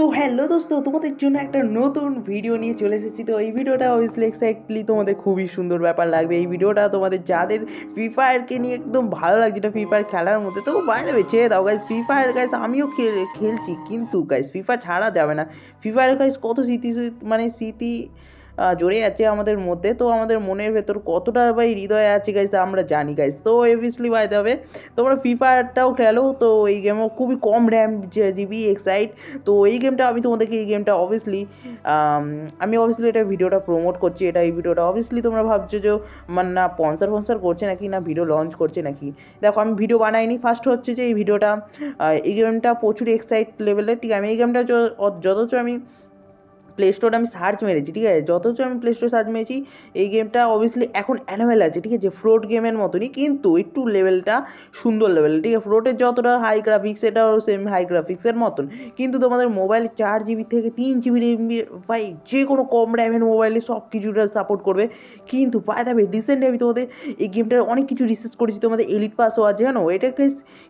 তো হ্যালো দোস্ত, তোমাদের জন্য একটা নতুন ভিডিও নিয়ে চলে এসেছি। তো এই ভিডিওটা অবভিয়াসলি এক্স্যাক্টলি তোমাদের খুবই সুন্দর ব্যাপার লাগবে। এই ভিডিওটা তোমাদের যাদের ফ্রি ফায়ারকে নিয়ে একদম ভালো লাগছে এটা ফ্রি ফায়ার খেলার মধ্যে, তো বাইরে চেয়ে দাও গাইজ ফ্রি ফায়ার গাইজ আমিও খেলছি। কিন্তু গাইজ ফ্রি ফায়ার ছাড়া যাবে না। ফ্রি ফায়ার গাইজ কত স্মৃতি মানে স্মৃতি জড়িয়ে আছে আমাদের মধ্যে। তো আমাদের মনের ভেতর কতটা ভাই হৃদয়ে আছে গাইজ আমরা জানি গাইজ তো অবভিয়াসলি বাইতে হবে তোমরা ফ্রি ফায়ারটাও খেলো, তো এই গেমও খুবই কম র্যাম জিবি এক্সাইট তো এই গেমটা আমি তোমাদেরকে, এই গেমটা অবভিয়াসলি আমি অবভিয়াসলি এটা ভিডিওটা প্রমোট করছি, এটা এই ভিডিওটা অবভিয়াসলি তোমরা ভাবছ যে মানে না স্পন্সার ফন্সার করছে নাকি, না ভিডিও লঞ্চ করছে নাকি? দেখো, আমি ভিডিও বানাইনি। ফার্স্ট হচ্ছে যে এই ভিডিওটা এই গেমটা প্রচুর এক্সাইট লেভেলের ঠিক আমি এই গেমটা য- অ- আমি প্লে স্টোরে আমি সার্চ মেরেছি, ঠিক আছে? যথেচ্ছ আমি প্লে স্টোরে সার্চ মেরেছি, এই গেমটা অবভিয়াসলি এখন অ্যানামেল আছে, ঠিক আছে? ফ্রোড গেমের মতনই, কিন্তু একটু লেভেলটা সুন্দর লেভেল ঠিক আছে? ফ্রোটের যতটা হাই গ্রাফিক্স এটাও সেম হাই গ্রাফিক্সের মতন। কিন্তু তোমাদের মোবাইল চার জিবি থেকে তিন জিবি এমবি ভাই, যে কোনো কম র্যামের মোবাইলে সব কিছুটা সাপোর্ট করবে। কিন্তু পায় যাবে রিসেন্টলি আমি তোমাদের এই গেমটার অনেক কিছু রিসার্চ করেছি, তোমাদের এলিট পাসও আছে, জানো? এটাকে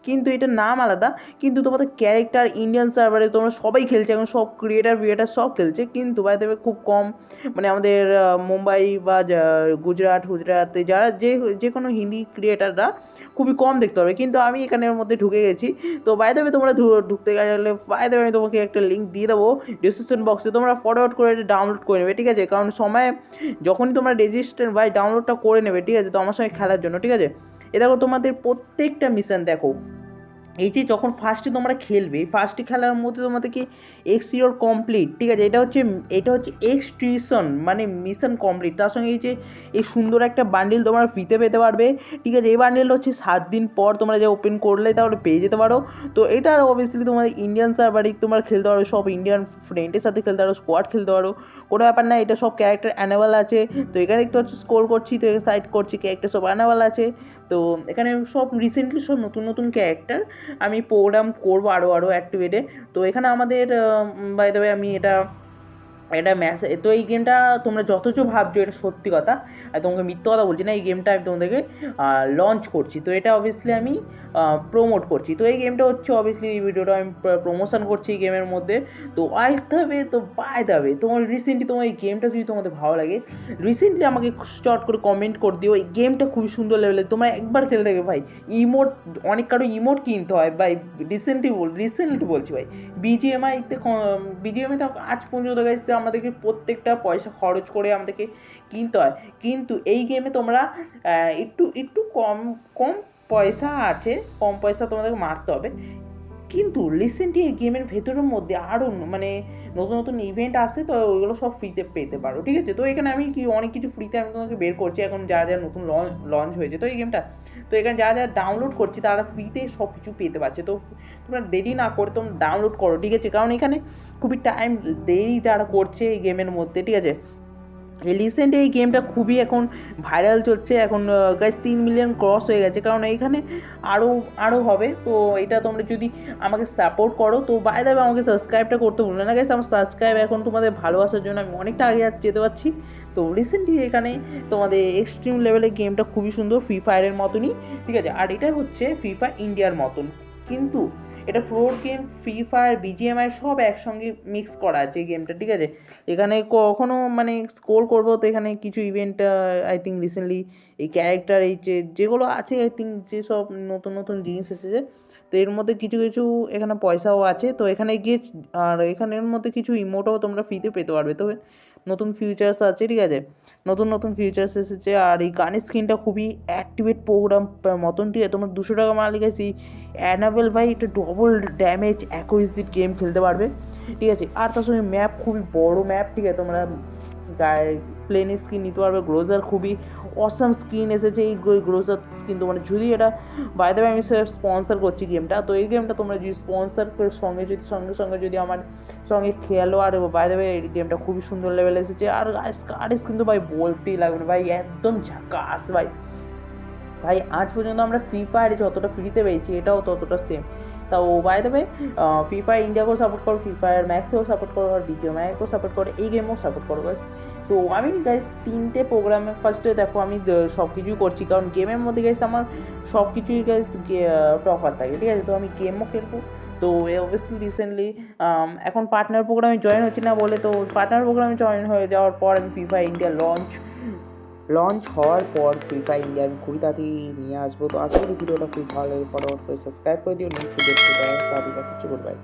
কিন্তু এটার নাম আলাদা, কিন্তু তোমাদের ক্যারেক্টার ইন্ডিয়ান সার্ভারে তোমরা সবাই খেলছে, এখন সব ক্রিয়েটার ফ্রিয়েটার সব খেলছে কিন্তু বাই দেবে খুব কম। মানে আমাদের মুম্বাই বা গুজরাট, গুজরাটে যারা যে যে কোনো হিন্দি ক্রিয়েটাররা খুবই কম দেখতে পারবে। কিন্তু আমি এখানের মধ্যে ঢুকে গেছি। তো বাই দেবে তোমরা ঢুকতে গেলে বাই দেবে আমি তোমাকে একটা লিঙ্ক দিয়ে দেবো ডিসক্রিপশন বক্সে তোমরা ফরওয়ার্ড করে ডাউনলোড করে নেবে, ঠিক আছে? কারণ সময়, যখনই তোমরা রেজিস্টার বাই ডাউনলোডটা করে নেবে, ঠিক আছে? তো আমার সঙ্গে খেলার জন্য, ঠিক আছে? এ দেখো তোমাদের প্রত্যেকটা মিশন দেখো। এই যে যখন ফার্স্টে তোমরা খেলবে ফার্স্টে খেলার মধ্যে তোমাদেরকে এক্স ইয়োর কমপ্লিট ঠিক আছে? এটা হচ্ছে এটা হচ্ছে এক্স টিউশন মানে মিশন কমপ্লিট তার সঙ্গে এই যে, এই সুন্দর একটা বান্ডিল তোমরা ফ্রিতে পেতে পারবে, ঠিক আছে? এই বান্ডিল হচ্ছে সাত দিন পর তোমরা যে ওপেন করলে তাহলে পেয়ে যেতে পারো। তো এটা আর অবভিয়াসলি তোমাদের ইন্ডিয়ান সার্ভারে তোমরা খেলতে পারো, সব ইন্ডিয়ান ফ্রেন্ডের সাথে খেলতে পারো স্কোয়াড খেলতে পারো। কোনো ব্যাপার না, এটা সব ক্যারেক্টার অ্যানেবল আছে, তো এখানে দেখতে হচ্ছে স্কোর করছি, তো সাইড করছি ক্যারেক্টার সব অ্যানেবল আছে, তো এখানে সব রিসেন্টলি সব নতুন নতুন ক্যারেক্টার আমি প্রোগ্রাম করব আরও আরও অ্যাক্টিভেটে তো এখানে আমাদের বাই দ্য আমি এটা এটা ম্যাচ তো এই গেমটা তোমরা যথেষ্ট ভাবছ, এটা সত্যি কথা। আর তোমাকে মিথ্যে কথা বলছি না, এই গেমটা আমি তোমাদেরকে লঞ্চ করছি। তো এটা অবভিয়াসলি আমি প্রমোট করছি। তো এই গেমটা হচ্ছে অবভিয়াসলি এই ভিডিওটা আমি প্রমোশন করছি এই গেমের মধ্যে। তো আসতে হবে তো পাই যাবে তোমার রিসেন্টলি তোমার এই গেমটা যদি তোমাদের ভালো লাগে রিসেন্টলি আমাকে চট করে কমেন্ট করে দিও, এই গেমটা খুবই সুন্দর লেভেলের তোমরা একবার খেলে দেখবে ভাই ইমোট অনেক কারও ইমোট কিনতে হয়। ভাই রিসেন্টলি বল রিসেন্টলি বলছি ভাই। বিজিএমআইতে বিজিএমআই তো আজ পর্যন্ত গেছে আমাদেরকে প্রত্যেকটা পয়সা খরচ করে আমাদেরকে কিনতে হয়। কিন্তু এই গেমে তোমরা একটু একটু কম কম পয়সা আছে, কম পয়সা তোমাদেরকে মারতে হবে। কিন্তু রিসেন্টলি এই গেমের ভেতরের মধ্যে আরও মানে নতুন নতুন ইভেন্ট আসে, তো ওইগুলো সব ফ্রিতে পেতে পারো, ঠিক আছে? তো এখানে আমি কি অনেক কিছু ফ্রিতে আমি তোমাকে বের করছি, এখন যা যা নতুন লঞ্চ হয়েছে, তো এই গেমটা তো এখানে যা যা ডাউনলোড করছি, তারা ফ্রিতে সব কিছু পেতে পারছে, তো তোমরা দেরি না করে তোমরা ডাউনলোড করো, ঠিক আছে? কারণ এখানে খুবই টাইম দেরি তারা করছে এই গেমের মধ্যে, ঠিক আছে? রিসেন্ট এই গেমটা খুবই এখন ভাইরাল চলছে। এখন গাইজ তিন মিলিয়ন ক্রস হয়ে গেছে। কারণ এইখানে আরও আরও হবে। তো এটা তোমরা যদি আমাকে সাপোর্ট করো, তো বাই দেবে আমাকে সাবস্ক্রাইবটা করতে ভুলবে না। গাইজ আমার সাবস্ক্রাইব এখন তোমাদের ভালোবাসার জন্য আমি অনেকটা আগে যেতে পারছি। তো রিসেন্টলি এখানে তোমাদের এক্সট্রিম লেভেলের গেমটা খুবই সুন্দর ফ্রি ফায়ারের মতনই। ঠিক আছে? আর এটা হচ্ছে ফ্রি ফায়ার ইন্ডিয়ার মতন। কিন্তু এটা floor game free fire BGMI সব একসঙ্গে মিক্স করা আছে এই গেমটা ঠিক আছে? এখানে কখনো মানে স্কোর করব তো এখানে কিছু ইভেন্ট আই থিঙ্ক রিসেন্টলি এই ক্যারেক্টার এই যে, যেগুলো আছে আই থিঙ্ক যেসব নতুন নতুন জিনিস এসেছে, তো এর মধ্যে কিছু কিছু এখানে পয়সাও আছে, তো এখানে গিয়ে, আর এখানের মধ্যে কিছু ইমোটাও তোমরা ফ্রিতে পেতে পারবে। তো নতুন ফিউচার্স আছে, ঠিক আছে? নতুন নতুন ফিউচার্স এসেছে, আর এই গানের স্ক্রিনটা খুবই অ্যাক্টিভেট প্রোগ্রাম মতন, ঠিক আছে? তোমার দুশো টাকা মারা লিখেছি অ্যানাবেল ভাই, এটা ডবল ড্যামেজ অ্যাকুইজিট গেম খেলতে পারবে, ঠিক আছে? আর তার সঙ্গে ম্যাপ খুবই বড় ম্যাপ ঠিক আছে? তোমরা প্লেন স্কিন নিতে পারবে। গ্রোজার খুবই অসাম স্কিন এসেছে এই গ্রোজার স্ক্রিন তোমার। যদি এটা বাইরে আমি স্পন্সার করছি গেমটা তো এই গেমটা তোমরা যদি স্পন্সার সঙ্গে যদি, সঙ্গে সঙ্গে যদি আমার সঙ্গে খেলো আর বাইরে এই গেমটা খুবই সুন্দর লেভেল এসেছে। আর আর্টিস্ট কিন্তু ভাই বলতেই লাগবে না। ভাই একদম ঝাকাস ভাই। ভাই, আজ পর্যন্ত আমরা ফ্রি ফায়ারে যতটা ফ্রিতে পেয়েছি, এটাও ততটা সেম তা ও বাই দেবে ফ্রি ফায়ার ইন্ডিয়াকেও সাপোর্ট করো ফ্রি ফায়ার ম্যাক্সেও সাপোর্ট করো, আর বিজিও ম্যাকেও সাপোর্ট করো, এই গেমেও সাপোর্ট করো তো আমি গাইস তিনটে প্রোগ্রামে ফার্স্টে দেখো আমি সব কিছুই করছি। কারণ গেমের মধ্যে গাইস আমার সব কিছুই গাইস প্রপার থাকে। ঠিক আছে? তো আমি গেমও খেলব। তো অবভিয়াসলি রিসেন্টলি এখন পার্টনার প্রোগ্রামে জয়েন হচ্ছি না বলে, তো পার্টনার প্রোগ্রামে জয়েন হয়ে যাওয়ার পর আমি ফায়ার ইন্ডিয়া লঞ্চ লঞ্চ হওয়ার পর ফ্রি ফায়ার ইন্ডিয়া আমি খুবই তাড়াতাড়ি নিয়ে আসব। তো আশা ভিডিওটা খুবই ভালো লাগে। করে সাবস্ক্রাইব করে দিও। নেক্সট ভিডিও তাড়াতাড়ি দেখা হচ্ছে। Good bye